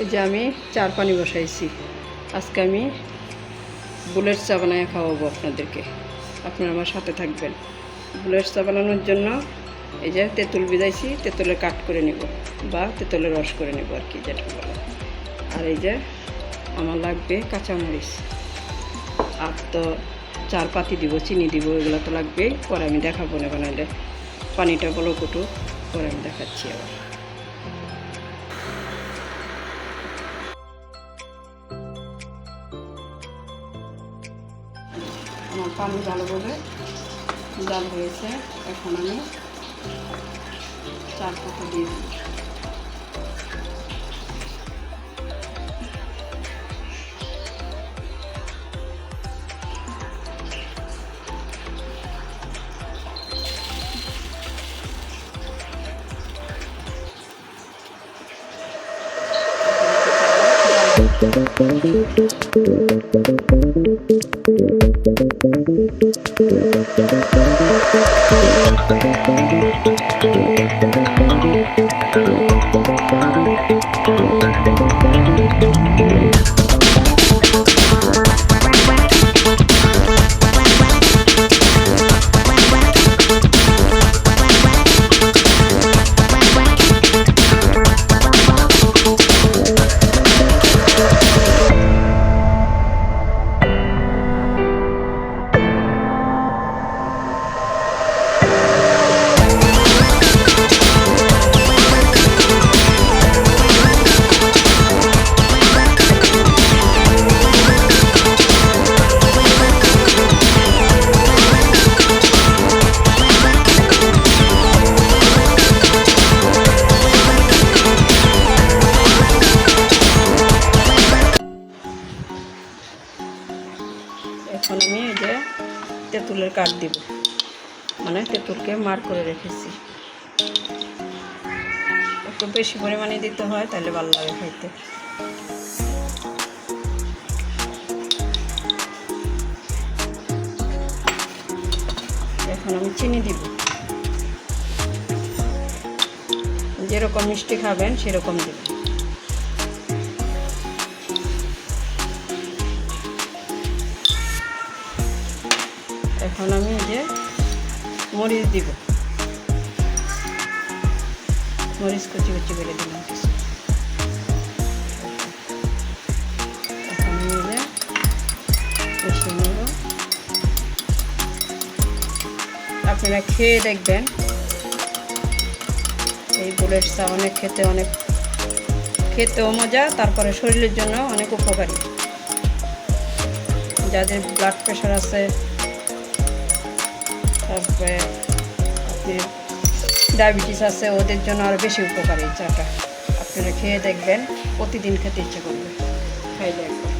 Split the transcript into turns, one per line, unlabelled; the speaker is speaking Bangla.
এই যে আমি চার পানি বসাইছি। আজকে আমি বুলেট চা বানায় খাওয়াবো আপনাদেরকে। আপনারা আমার সাথে থাকবেন। বুলেট চা বানানোর জন্য এই যে তেঁতুল বিদাইছি তেঁতুলের কাট করে নিব বা তেঁতুলের রস করে নেব আর কি, যেটা বলে। আর এই যে আমার লাগবে কাঁচামরিচ। আর তো চার পাতি দিব, চিনি দিব, এগুলো তো লাগবেই। পরে আমি দেখাবো না বানাইলে। পানিটা বলো কুটু, পরে আমি দেখাচ্ছি আবার। আমার পানি ভালোভাবে জাল হয়েছে। এখন আমি চার পাতা দিয়ে দিই এখন তেঁতুলের কাঠ দিব। মানে তেঁতুলকে মার করে রেখেছি। একটু বেশি পরিমাণে দিতে হয়, তাহলে ভালো লাগে খাইতে। এখন আমি চিনি দিব। যেরকম মিষ্টি খাবেন, সেরকম দেবেন। এখন আমি যে মরিচ দিব। মরিচ কুচি কুচি বেলে দিলাম। এখন আপনারা খেয়ে দেখবেন। এই বুলেট চা অনেক খেতে অনেক খেতেও মজা, তারপরে শরীরের জন্য অনেক উপকারী। যাদের ব্লাড প্রেশার আছে তারপরে ডায়াবেটিস আছে, ওদের জন্য আরও বেশি উপকারী চাটা। আপনারা খেয়ে দেখবেন, প্রতিদিন খেতে ইচ্ছে করবে। খাই দেখবেন